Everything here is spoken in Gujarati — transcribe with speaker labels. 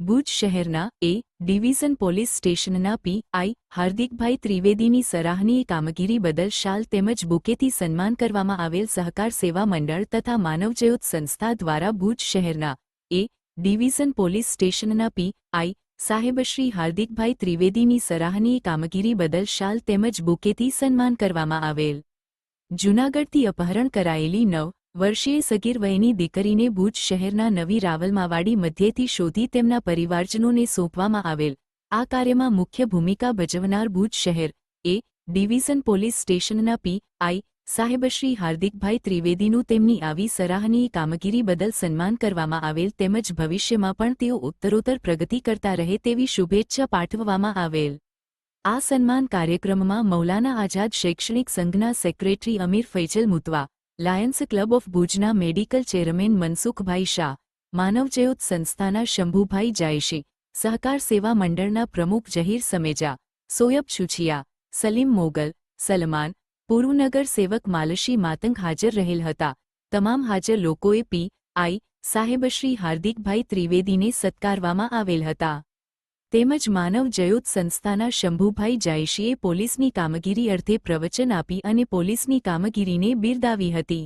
Speaker 1: ભુજ શહેરના એ ડિવિઝન પોલીસ સ્ટેશનના પીઆઈ હાર્દિકભાઈ ત્રિવેદીની સરાહનીય કામગીરી બદલ શાલ તેમજ બુકેથી સન્માન કરવામાં આવેલ સહકાર સેવા મંડળ તથા માનવજ્યોત સંસ્થા દ્વારા ભુજ શહેરના એ ડિવિઝન પોલીસ સ્ટેશનના પીઆઈ સાહેબશ્રી હાર્દિકભાઈ ત્રિવેદીની સરાહનીય કામગીરી બદલ શાલ તેમજ બુકેથી સન્માન કરવામાં આવેલ. જૂનાગઢથી અપહરણ કરાયેલી નવ વર્ષીય સગીર વયની દીકરીને ભુજ શહેરના નવી રાવલમાવાડી મધ્યેથી શોધી તેમના પરિવારજનોને સોંપવામાં આવેલ. આ કાર્યમાં મુખ્ય ભૂમિકા ભજવનાર ભુજ શહેર, એ ડિવિઝન પોલીસ સ્ટેશનના પી. આઈ. સાહેબશ્રી હાર્દિકભાઈ ત્રિવેદીનું તેમની આવી સરાહનીય કામગીરી બદલ સન્માન કરવામાં આવેલ તેમજ ભવિષ્યમાં પણ તેઓ ઉત્તરોત્તર પ્રગતિ કરતા રહે તેવી શુભેચ્છા પાઠવવામાં આવેલ. આ સન્માન કાર્યક્રમમાં મૌલાના આઝાદ શૈક્ષણિક સંઘના secretary Amir Faizal Mutva lions club of ભુજના મેડિકલ ચેરમેન મનસુખભાઈ શાહ, માનવજયોત સંસ્થાના શંભુભાઈ જાયશી, સહકાર સેવા મંડળના પ્રમુખ જહીર સમેજા, સોયબ છુછિયા, સલીમ મોગલ, સલમાન પૂર્વનગર સેવક માલશી માતંગ હાજર રહેલ હતા. તમામ હાજર લોકોએ પી આઈ સાહેબશ્રી હાર્દિકભાઈ ત્રિવેદીને સત્કારવામાં આવેલ હતા. તેમજ માનવ જયોત સંસ્થાના શંભુભાઈ જાયશીએ પોલીસની કામગીરી અર્થે પ્રવચન આપી અને પોલીસની કામગીરીને બિરદાવી હતી.